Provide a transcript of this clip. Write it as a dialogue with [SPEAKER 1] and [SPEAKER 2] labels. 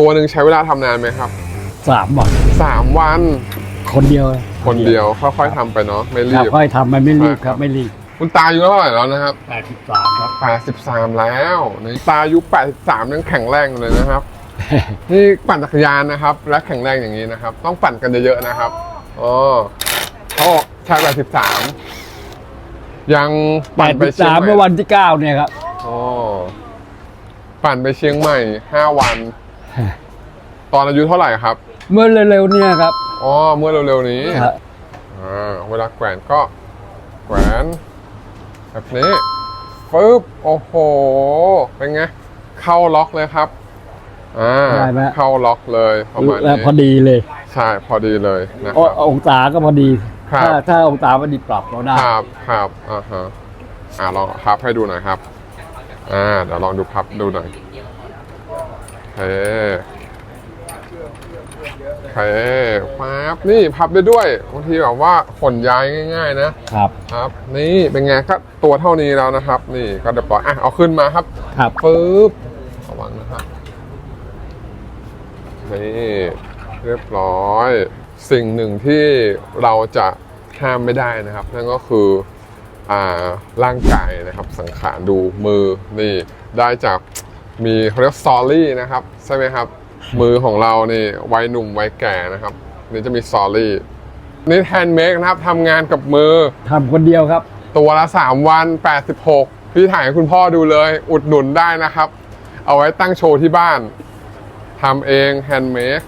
[SPEAKER 1] ตัวหนึ่งใช้เวลาทำนานไหมครับ
[SPEAKER 2] สามวัน
[SPEAKER 1] สามวัน
[SPEAKER 2] คนเดียว
[SPEAKER 1] คนเดียวค่อยๆทำไปเนาะไม่
[SPEAKER 2] ค
[SPEAKER 1] รี
[SPEAKER 2] รับบค่อยทำมันไม่รีบ
[SPEAKER 1] ค
[SPEAKER 2] ค
[SPEAKER 1] รั
[SPEAKER 2] รับบไม่รีบ
[SPEAKER 1] คุณตาอายุเท่าไหร่แล้วนะครับ
[SPEAKER 2] แปดสิบสามครับ
[SPEAKER 1] 83 แล้วนี่ตาอายุ83ยังแข็งแรงอยู่เลยนะครับ นี่ปั่นจักรยานนะครับ และแข็งแรงอย่างนี้นะครับ ต้องปั่นกันเยอะๆนะครับอ๋อเขาบอกชาย83ยัง
[SPEAKER 2] แป
[SPEAKER 1] ปั่น
[SPEAKER 2] ด
[SPEAKER 1] ไป
[SPEAKER 2] สิบ
[SPEAKER 1] เชียง
[SPEAKER 2] สาม
[SPEAKER 1] ใหม่
[SPEAKER 2] เมื่อวันที่เก้าเนี่ยครับ
[SPEAKER 1] อ๋อปั่นไปเชียงใหม่ 5 วัน ตอนอายุเท่าไหร่ครับ
[SPEAKER 2] เมื่อเร็วๆเนี่ยครับ
[SPEAKER 1] อ๋อ เมื่อเร็วๆนี้
[SPEAKER 2] ครับ
[SPEAKER 1] อ่าเวลาแขวนก็แขวนแบบนี้ปึ๊บโอ้โห เป็นไง เข้าล็อกเลยครับ อ่า
[SPEAKER 2] ได้ไหม
[SPEAKER 1] เข้าล็อกเลยประมาณ
[SPEAKER 2] แล้ว
[SPEAKER 1] นี้
[SPEAKER 2] พอดีเลย
[SPEAKER 1] ใช่พอดีเลยนะค
[SPEAKER 2] โอ้
[SPEAKER 1] รับ
[SPEAKER 2] องศาก็พอดี
[SPEAKER 1] ครับ
[SPEAKER 2] ถ้าถ้าองศาพอดีปรับเราได้
[SPEAKER 1] ครับครับอ่าฮะอ่าลองพับให้ดูหน่อยครับ อ่าเดี๋ยวลองดูพับดูหน่อยโอ เคโอเคปั๊บนี่พับได้ด้วยบางทีแบบว่าขนย้ายง่าย ๆ นะ
[SPEAKER 2] ครับ
[SPEAKER 1] ครับ นี่เป็นไงก็ตัวเท่านี้แล้วนะครับ นี่ก็เดี๋ยวปล่อยอะเอาขึ้นมาครับ
[SPEAKER 2] ครับ
[SPEAKER 1] ปึ๊บระวังนะครับนี่เรียบร้อย สิ่งหนึ่งที่เราจะห้ามไม่ได้นะครับ นั่นก็คืออ่าร่างกายนะครับ สังขารดูมือนี่ได้จาก มีเขาเรียกสตอรี่นะครับ ใช่ไหมครับ มือของเรานี่วัยหนุ่มวัยแก่นะครับ นี่จะมีสตอรี่นี่แฮนด์เมดนะครับทำงานกับมือ
[SPEAKER 2] ทำคนเดียวครับ
[SPEAKER 1] ตัวละ 3 วัน 86 พี่ถ่ายให้คุณพ่อดูเลย อุดหนุนได้นะครับ เอาไว้ตั้งโชว์ที่บ้านทำเองแฮนด์เมด